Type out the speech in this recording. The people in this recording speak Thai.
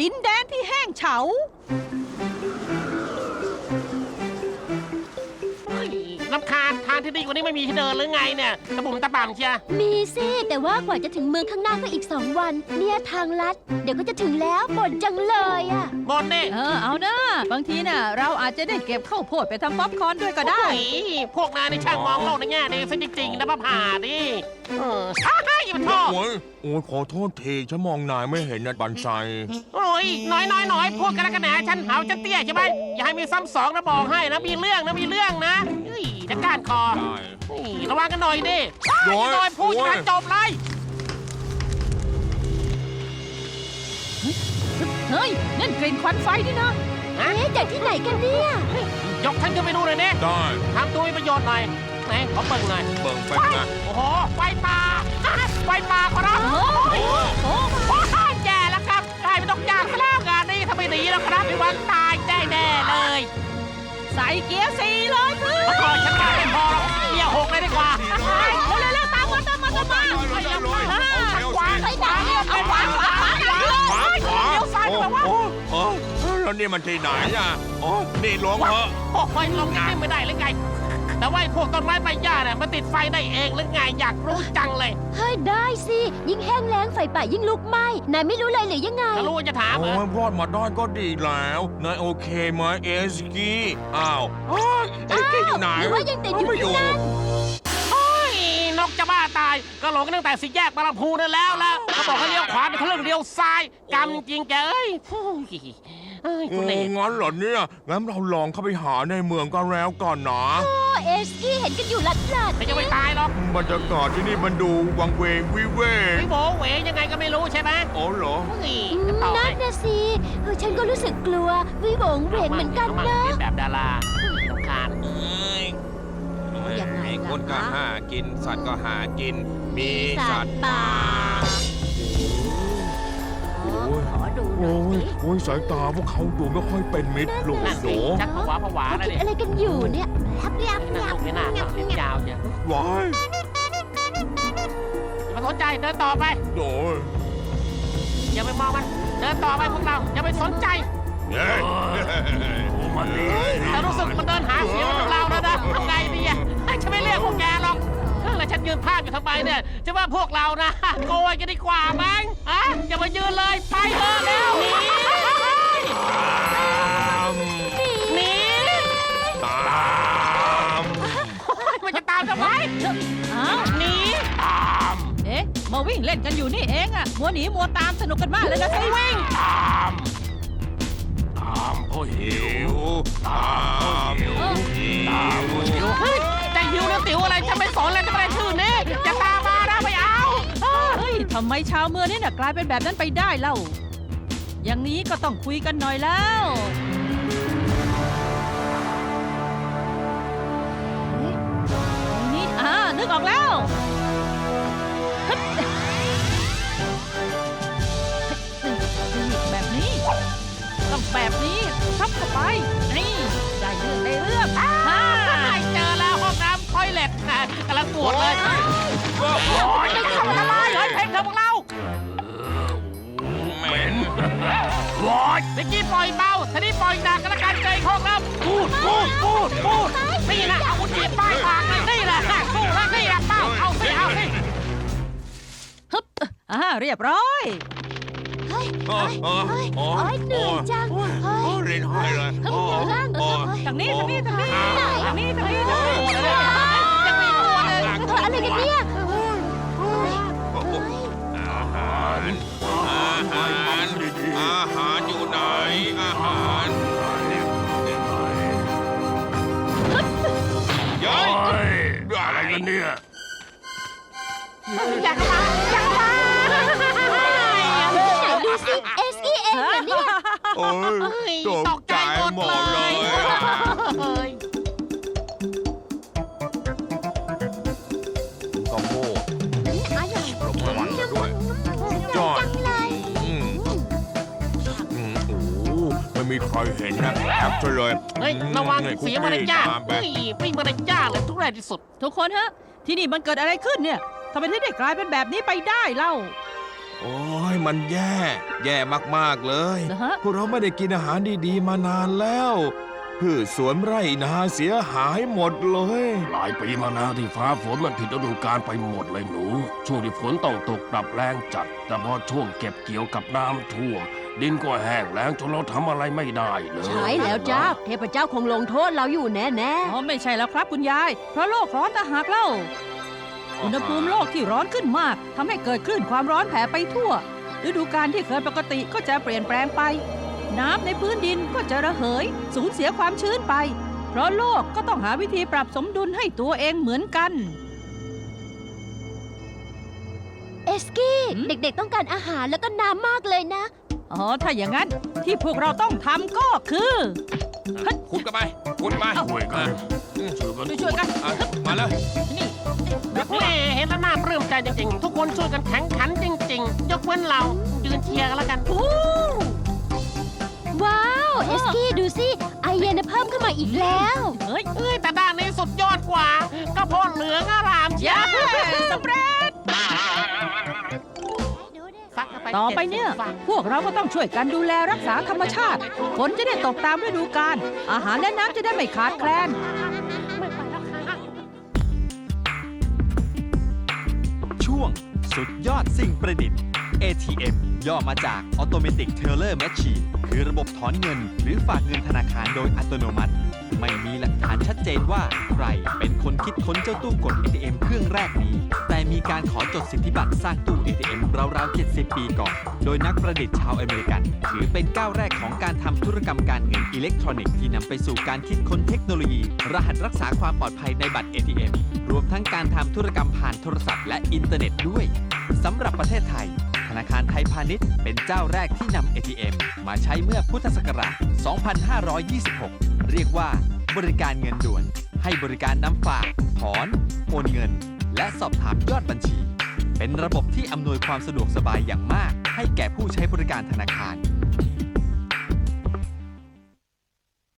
ดินแดนที่แห้งเฉา ทางที่ดีกว่านี้ไม่มีที่เดินหรือไงเนี่ยตะบุ่มตะบ่ำเชียมีสิแต่ว่ากว่าจะถึงเมืองข้างหน้าก็อีกสองวัน เนี่ยทางลัด เดี๋ยวก็จะถึงแล้วบ่นจังเลยอะบนนี่เออเอานะบางทีน่ะ เราอาจจะได้เก็บข้าวโพดไปทำป๊อปคอร์นด้วยก็ได้ โอ้ยพวกนายในช่างมองโลกในแง่ดีซะจริงๆนะป้าผ่าดิเอออ้าวอย่ามาโทษโอ้ยโอ้ยขอโทษทีฉันมองนายไม่เห็นนะบันไซโอ้ยน้อยน้อยน้อยพวกกันแล้วกันแหนฉันหาวจะเตี้ยใช่ไหมอย่าให้มีซ้ำสองนะบอกให้นะมีเรื่องนะมีเรื่องนะเฮ้ยจะก้านคอได้เฮ้ยระวังกันหน่อยดิโอ้ยโดยพูดโอ้ยกันจบเลย เฮ้ยนั่นกลิ่นควันไฟนี่นะ เอ๊ะจากที่ไหนกันเนี่ย ยกฉันขึ้นไปดูหน่อยดิได้ทำตัวมีประโยชน์หน่อยไหนขอเบิ่งหน่อย เบิ่งไปนะโอ้โห ไฟป่า ไฟป่าขอรับโอ้โอ้ยโอ้โอ้ยแย่แล้วครับกลายเป็นต้องยางซะแล้วงานนี้ถ้าไม่หนีแล้วครับพี่วันตายแน่แน่ๆเลย ใส่เกียร์สี่เลยคือ แล้วนี่มันที่ไหนอะโอ้นี่หลวงเหรอโอ้ยลงนี่ไม่ได้หรือไง แต่ว่าไอ้พวกต้นไม้ใบหญ้าเนี่ยมันติดไฟได้เองหรือไงอยากรู้จังเลยเฮ้ยได้สิ ยิ่งแห้งแล้งไฟป่ายิ่งลุกไหม้นายไม่รู้เลยหรือยังไงถ้ารู้ว่าจะถามเหรโอ้อยรอดมาได้ก็ดีแล้วนายโอเคไหมเอสกี้อ้าวโอ้ยเอสกี้อยู่ไหนหรือว่ายังติดอยู่ไม่ที่นั่น โอ้ยนกจะบ้าตาย ก็หลงกันตั้งแต่สี่แยกบางลำพูนั่นแล้วแล้วเขาบอกให้เลี้ยวขวาเป็นเขาเรื่องเลี้ยวซ้ายกำจริงๆแกเอ้ยฟู้ย เอ้ยโอ้คุณเล่งั้นเหรอเนี่ย งั้นเราลองเข้าไปหาในเมืองก็แล้วก่อนนะโอ้เอสกี้เห็นกันอยู่หลัดหลัดแต่ยังไม่ตายหรอกบรรยากาศที่นี่มันดูวังเวงวิเวกไม่โบเหวยังไงก็ไม่รู้ใช่ไหมอ๋อเหรอเฮ้ยอืมจะต่อนั่ให้นนะสิเออฉันก็รู้สึกกลัววิโหวงเหวงเหมือนกันอามานะเรียนแบบดาราสำคาญยังไงล่ะคนก็คะหากิน สัตว์ก็หากิน มีสัตว์ป่าโอ้ยขอดูห น่โอ้อยยสิโอ้ยสายตาพวกเขาดูไม่ค่อยเป็นมิตรเลยนั่นโหสิชักผวาผวาเขาแล้วคิดเนี่ยอะไรกันอยู่เนี่ยแอบแอบนั่แองบลูกในหน้าเขาเล่นยาวจ้ะว้ายอย่ามาสนใจเดินต่อไปโอ้ยอย่าไปมองมัน เดินต่อไปพวกเรา อย่าไปสนใจเฮ้ยมันดีแต่รู้สึกมันเดินหาเสียงพวกเราแล้วนะทำไงดีอะฉันไม่เรียกพวกแกหรอกเออแล้วฉันยืนภาพอยู่ทำไมเนี่ยจะว่าพวกเรานะโกยกันดีกว่ามั้งฮะอย่ามายืนเลยไปเถอะเร็ามทำไมอ้าวหนีตามเอ๊ะมาวิ่งเล่นกันอยู่นี่เองอะมัวหนีมัวตามสนุกกันมากเลยนะสิวิ่งตามตามพ่อหิวตามหิวตามหิวเฮ้ยจะหิวหรือติ๋วอะไรฉันไม่สนเลยจะไม่ได้ชื่อนี้จะตามมานะไม่เอาเออเฮ้ยทำไมชาวเมืองนี่น่ะกลายเป็นแบบนั้นไปได้เล่า อย่างนี้ก็ต้องคุยกันหน่อยแล้ว นึกออกแล้วฮึดแบบนี้ ต้องแบบนี้ทับเข้าไป นี่ ได้เรื่องได้เรื่องอ่าไม่เจอแล้วห้องน้ำทอยเล็ตนะกำลังปวดเลยโอ้ยโอ้ยจะทำอะไรเฮ้ยเพลงเธอพวกเราเหม็นโอ้ยเมื่อกี้ปล่อยเบาทีนี้ปล่อยหนักกันละกันเจออีกห้องแล้วพูดพูดพูดพูดนี่นะเอาอุจิป้ายปาก อ่าเรียบร้อย เฮ้ยโอ้เฮ้ยยโอ้ยเฮ้ยโอ้ยเหนื่อยจังเฮ้ยโอ้ยเรียนหายเลยเฮ้ยโอ้เดี๋ยวร่างเอโอ้อเฮ้ย ทางนี้ทางนี้ทางนี้อ้าวทางนี้ทางนี้ทางโอ้นี้โหเลยยังมีตัวเลยเอออะไรกันเนี่ยเฮ้ยเฮ้ยอาหารอาหารอาหารอยู่ไหนอาหารย้ายอะไรกันเนี่ย อยากมาอ โอ้ยตกใจหมดเลยอะเฮ้ยข้าวโพดอร่อยลมควันมาด้วย ยอดจังเลยอืมอืมโอ้โหไม่มีใครเห็นนะแอบเฉยเลยเฮ้ยระวังนี่เสียมารยาทตามไปเฮ้ยไม่มารยาทเลยทุกแรงที่สุด ทุกคนฮะ ที่นี่มันเกิดอะไรขึ้นเนี่ยทำไมถึงได้กลายเป็นแบบนี้ไปได้เล่า โอ้ย มันแย่ แย่มากๆเลย นะฮะ พวกเราไม่ได้กินอาหารดีๆมานานแล้วพืชสวนไร่นาเสียหายหมดเลย หลายปีมาแล้วที่ฟ้าฝนมันผิดฤดูกาลไปหมดเลยหนู ช่วงที่ฝนต้องตกปรับแรงจัด แต่พอช่วงเก็บเกี่ยวกับน้ำท่วม ดินก็แห้งแล้งจนเราทำอะไรไม่ได้เลยใช่แล้วจ้าเทพเจ้าคงลงโทษเราอยู่แน่อ๋อไม่ใช่แล้วครับคุณยาย เพราะโลกร้อนต่างหากเล่า อุณหภูมิโลกที่ร้อนขึ้นมากทำให้เกิดคลื่นความร้อนแผ่ไปทั่ว ฤดูกาลที่เคยปกติก็จะเปลี่ยนแปลงไป น้ำในพื้นดินก็จะระเหย สูญเสียความชื้นไป เพราะโลกก็ต้องหาวิธีปรับสมดุลให้ตัวเองเหมือนกันๆเอสกี้หืมเด็กๆต้องการอาหารแล้วก็น้ำมากเลยนะ อ๋อ ถ้าอย่างนั้นที่พวกเราต้องทำก็คือขุดกันไปขุดไปช่วยกันช่วยกันช่วยๆกันอะมาเลยนี่ แม่เห็นแล้วน่าปลื้มใจจริงๆ ทุกคนช่วยกันแข่งขันจริง ๆ ยกเว้นเรายืนเชียร์กันแล้วกันว้าว เอสกี้ดูสิไอเย็นน่ะเพิ่มขึ้นมาอีกแล้ว เฮ้ยเอ้ยแต่ด้านนี้สุดยอดกว่า ก็พอเหลืองอารามเชียเย้สำเร็จซักเข้าต่อไปเนี่ยพวกเราก็ต้องช่วยกันดูแลรักษาธรรมชาติ ฝนจะได้ตกตามฤดูกาลอาหารและน้ำจะได้ไม่ขาดแคลน ช่วงสุดยอดสิ่งประดิษฐ์ ATM ย่อมาจาก Automatic Teller Machine คือระบบถอนเงิน หรือฝากเงินธนาคารโดยอัตโนมัติ ไม่มีหลักฐานชัดเจนว่าใครเป็นคนคิดค้นเจ้าตู้กด ATM เครื่องแรกนี้ แต่มีการขอจดสิทธิบัตรสร้างตู้ ATM ราวๆ 70 ปีก่อน โดยนักประดิษฐ์ชาวอเมริกัน ถือเป็นก้าวแรกของการทำธุรกรรมการเงินอิเล็กทรอนิกส์ที่นำไปสู่การคิดค้นเทคโนโลยี รหัสรักษาความปลอดภัยในบัตร ATM รวมทั้งการทำธุรกรรมผ่านโทรศัพท์และอินเทอร์เน็ตด้วยสำหรับประเทศไทย ธนาคารไทยพาณิชย์เป็นเจ้าแรกที่นำ ATM มาใช้เมื่อพุทธศักราช 2526 เรียกว่าบริการเงินด่วน ให้บริการนำฝาก ถอน โอนเงิน และสอบถามยอดบัญชี เป็นระบบที่อำนวยความสะดวกสบายอย่างมาก ให้แก่ผู้ใช้บริการธนาคาร